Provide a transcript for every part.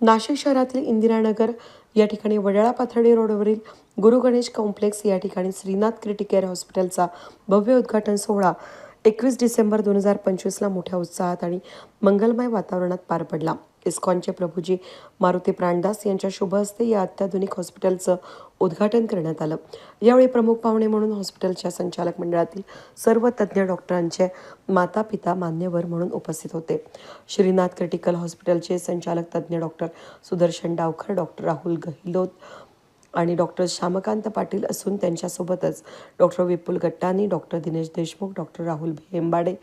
नाशिक शहरातील इंदिरानगर या ठिकाणी वडाळा पाथर्डी रोडवरील गुरु गणेश कॉम्प्लेक्स या ठिकाणी श्रीनाथ क्रिटिकेअर हॉस्पिटलचा भव्य उद्घाटन सोहळा एकवीस डिसेंबर दोन हजार पंचवीसला मोठ्या उत्साहात आणि मंगलमय वातावरणात पार पडला. इस्कॉनचे प्रभूजी मारुती प्राणदास यांच्या शुभ हस्ते या अत्याधुनिक हॉस्पिटलचं उद्घाटन करण्यात आलं. यावेळी प्रमुख पाहुणे म्हणून हॉस्पिटलच्या संचालक मंडळातील सर्व तज्ज्ञ डॉक्टरांचे माता पिता मान्यवर म्हणून उपस्थित होते. श्रीनाथ क्रिटिकल हॉस्पिटलचे संचालक तज्ज्ञ डॉक्टर सुदर्शन डावखर डॉक्टर राहुल गहिलोत आणि डॉक्टर श्यामकांत पाटील असून त्यांच्यासोबतच doctor Vipul Gattani doctor Dinesh Deshmukh doctor Rahul Hembade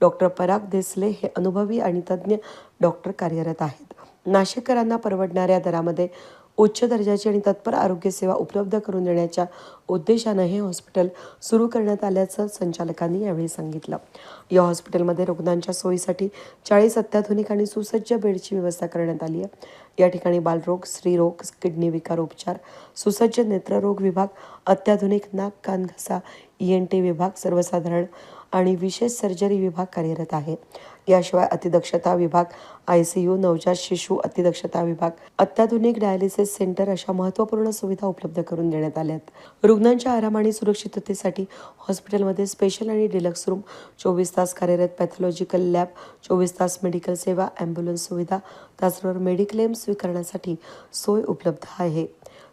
doctor Parag Desale हे अनुभवी आणि तज्ज्ञ डॉक्टर कार्यरत आहेत. नाशिककरांना परवडणाऱ्या दरामध्ये उच्च दर्जाची आणि तत्पर आरोग्यसेवा उपलब्ध करून देण्याच्या उद्देशानं हे हॉस्पिटल सुरू करण्यात आल्याचं संचालकांनी यावेळी सांगितलं. या हॉस्पिटलमध्ये रुग्णांच्या सोयीसाठी चाळीस अत्याधुनिक आणि सुसज्ज बेडची व्यवस्था करण्यात आली आहे. या ठिकाणी बालरोग स्त्रीरोग किडनी विकार उपचार सुसज्ज नेत्ररोग विभाग अत्याधुनिक नाक कान घसा ई एन टी विभाग सर्वसाधारण आणि विशेष सर्जरी विभाग कार्यरत आहे. याशिवाय अतिदक्षता विभाग आय सी यू नवजात शिशु अतिदक्षता विभाग अत्याधुनिक डायलिसिस सेंटर अशा महत्त्वपूर्ण सुविधा उपलब्ध करून देण्यात आल्या आहेत. रुग्णांच्या आराम आणि सुरक्षिततेसाठी हॉस्पिटलमध्ये स्पेशल आणि डिलक्स रूम चोवीस तास कार्यरत पॅथॉलॉजिकल लॅब चोवीस तास मेडिकल सेवा ॲम्ब्युलन्स सुविधा त्याचबरोबर मेडिक्लेम स्वीकारण्यासाठी सोय उपलब्ध आहे.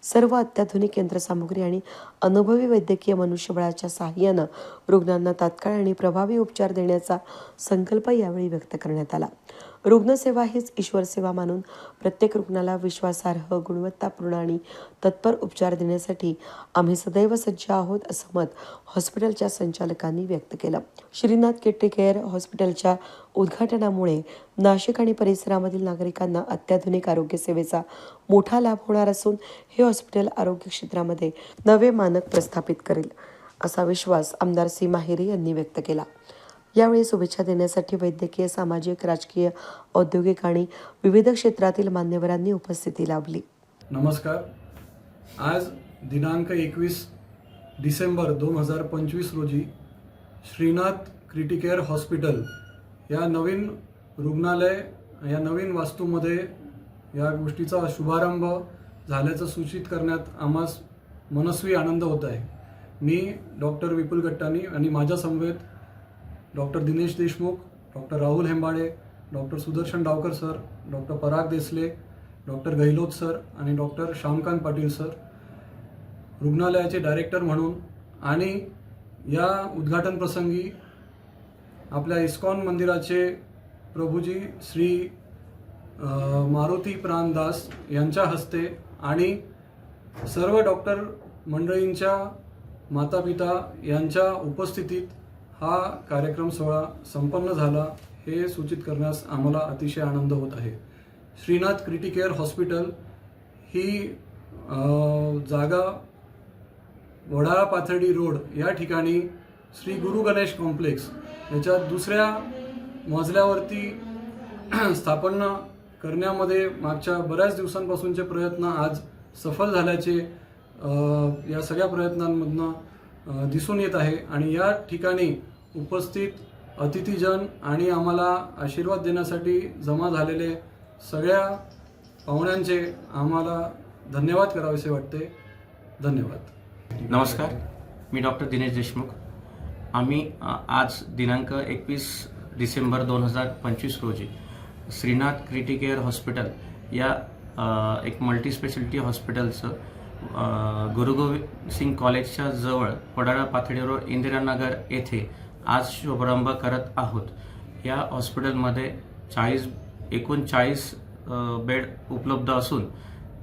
सर्व अत्याधुनिक यंत्रसामुग्री आणि अनुभवी वैद्यकीय मनुष्यबळाच्या सहाय्यानं रुग्णांना तात्काळ आणि प्रभावी उपचार देण्याचा संकल्प यावेळी व्यक्त करण्यात आला. रुग्णसेवा हीच ईश्वरसेवा मानून प्रत्येक रुग्णाला विश्वासार्ह गुणवत्तापूर्ण आणि तत्पर उपचार देण्यासाठी आम्ही सदैव सज्ज आहोत असं मत हॉस्पिटलच्या संचालकांनी व्यक्त केलं. श्रीनाथ किट्टे केअर हॉस्पिटलच्या उद्घाटनामुळे नाशिक आणि परिसरामधील नागरिकांना अत्याधुनिक आरोग्य सेवेचा मोठा लाभ होणार असून हे हॉस्पिटल आरोग्य क्षेत्रामध्ये नवे मानक प्रस्थापित करेल असा विश्वास आमदार सीमा हिरे यांनी व्यक्त केला. यावेळी शुभेच्छा देण्यासाठी वैद्यकीय सामाजिक राजकीय औद्योगिक आणि विविध क्षेत्रातील मान्यवरांनी उपस्थिती लाभली. नमस्कार. आज दिनांक एकवीस डिसेंबर दोन हजार पंचवीस रोजी श्रीनाथ क्रिटिकेअर हॉस्पिटल या नवीन रुग्णालय या नवीन वास्तूमध्ये या गोष्टीचा शुभारंभ झाल्याचं सूचित करण्यात आम्हास मनस्वी आनंद होत आहे. मी डॉक्टर विपुल गट्टानी आणि माझ्या समवेत doctor Dinesh Deshmukh doctor Rahul Hembale doctor Sudarshan Dawkar sir doctor Parag Desale doctor Gahlot sir आणि डॉक्टर श्यामकांत पाटील सर रुग्णालयाचे डायरेक्टर म्हणून आणि या उद्घाटन प्रसंगी आपल्या इस्कॉन मंदिराचे प्रभूजी श्री मारुती प्राणदास यांच्या हस्ते आणि सर्व डॉक्टर मंडळींच्या मातापिता यांच्या उपस्थितीत हा कार्यक्रम सोहळा संपन्न झाला हे सूचित करण्यास आम्हाला अतिशय आनंद होत आहे. श्रीनाथ क्रिटिकेअर हॉस्पिटल ही जागा वडाळा पाथर्डी रोड या ठिकाणी श्री गुरु गणेश कॉम्प्लेक्स याच्या दुसऱ्या मजल्यावरती स्थापना करण्यामध्ये मागच्या बऱ्याच दिवसांपासूनचे प्रयत्न आज सफल झाल्याचे या सगळ्या प्रयत्नांमधनं दिसून येत आहे. आणि या ठिकाणी उपस्थित अतिथीजन आणि आम्हाला आशीर्वाद देण्यासाठी जमा झालेले सगळ्या पाहुण्यांचे आम्हाला धन्यवाद करावेसे वाटते. धन्यवाद. नमस्कार. मी डॉक्टर दिनेश देशमुख. आम्ही आज दिनांक एकवीस डिसेंबर दोन हजार पंचवीस रोजी श्रीनाथ क्रिटिकेअर हॉस्पिटल या एक मल्टीस्पेशालिटी हॉस्पिटलचं अ, गुरु गोविंद सिंग कॉलेजच्या जवळ पडाळा पाथडी रोड इंदिरानगर येथे आज शुभारंभ करत आहोत. या हॉस्पिटलमध्ये चाळीस एकूण चाळीस बेड उपलब्ध असून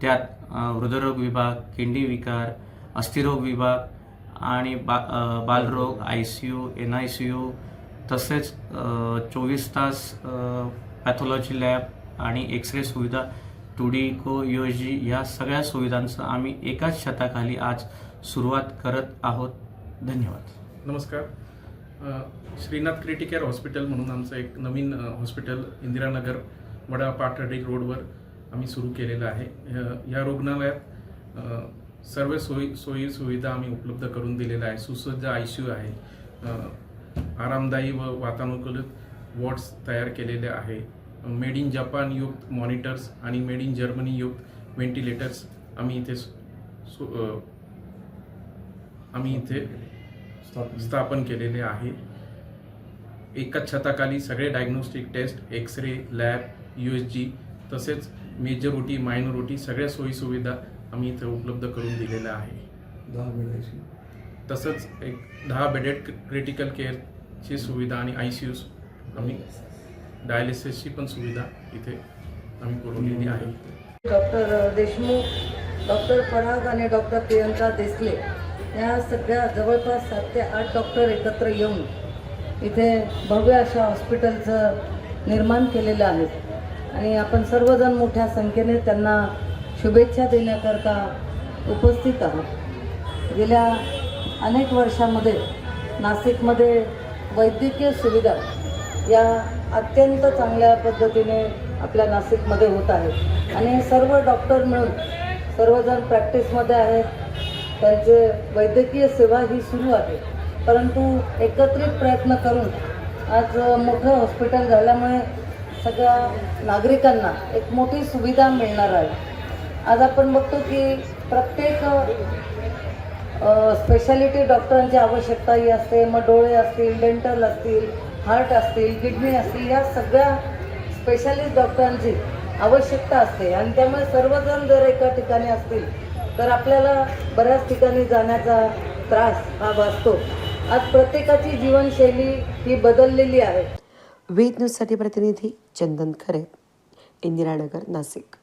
त्यात हृदयरोग विभाग किडनी विकार अस्थिरोग विभाग आणि बा बालरोग I C U N I C U तसेच चोवीस तास पॅथॉलॉजी लॅब आणि एक्सरे सुविधा two D echo U G या सगळ्या सुविधांचं आम्ही एकाच छताखाली आज सुरुवात करत आहोत. धन्यवाद. नमस्कार. श्रीनाथ क्रिटिकेअर हॉस्पिटल म्हणून आमचं एक नवीन हॉस्पिटल इंदिरानगर वडा पाटडी रोडवर आम्ही सुरू केलेलं आहे. या रुग्णालयात सर्व सोयी सोयी सुविधा आम्ही उपलब्ध करून दिलेल्या आहे. सुसज्ज आय सी यू आहे. आरामदायी व वातानुकूलित वॉर्ड्स तयार केलेले आहे. मेड इन जपान युक्त मॉनिटर्स आणि मेड इन जर्मनी युक्त व्हेंटिलेटर्स आम्ही इथे आम्ही इथे स्थापन. केलेले आहे. एकाच छताखाली सगळे diagnostic test X ray lab U S G तसेच मेजर ओटी मायनर ओटी सगळ्या सोयीसुविधा आम्ही इथे उपलब्ध करून दिलेल्या आहे. दहा बेडाची तसंच एक दहा बेडेड क्रिटिकल केअरची सुविधा आणि आय सी यूज आम्ही डायलिसिसची पण सुविधा इथे आम्ही पुरवलेली आहे. डॉक्टर देशमुख डॉक्टर पराग आणि डॉक्टर प्रियंका देसले या सगळ्या जवळपास सात ते आठ डॉक्टर एकत्र येऊन इथे भव्य अशा हॉस्पिटलचं निर्माण केलेलं आहे. आणि आपण सर्वजण मोठ्या संख्येने त्यांना शुभेच्छा देण्याकरता उपस्थित आहोत. गेल्या अनेक वर्षामध्ये नाशिकमध्ये वैद्यकीय सुविधा या अत्यंत चांगल्या पद्धतीने आपल्या नाशिकमध्ये होत आहेत. आणि सर्व डॉक्टर मिळून सर्वजण प्रॅक्टिसमध्ये आहेत. त्यांचे वैद्यकीय सेवा ही सुरू आहे. परंतु एकत्रित प्रयत्न करून आज मोठं हॉस्पिटल झाल्यामुळे सगळ्या नागरिकांना एक मोठी सुविधा मिळणार आहे. आज आपण बघतो की प्रत्येक स्पेशालिटी डॉक्टरांची आवश्यकता ही असते. मग डोळे असतील डेंटल असतील हार्ट असतील किडनी असतील या सगळ्या स्पेशालिस्ट डॉक्टरांची आवश्यकता असते. आणि त्यामुळे सर्वजण जर एका ठिकाणी असतील तर आपल्याला बऱ्याच ठिकाणी जाण्याचा त्रास हा वाचतो. आज प्रत्येकाची जीवनशैली ही बदललेली आहे. वेद न्यूजसाठी प्रतिनिधी चंदन खरे इंदिरानगर नाशिक.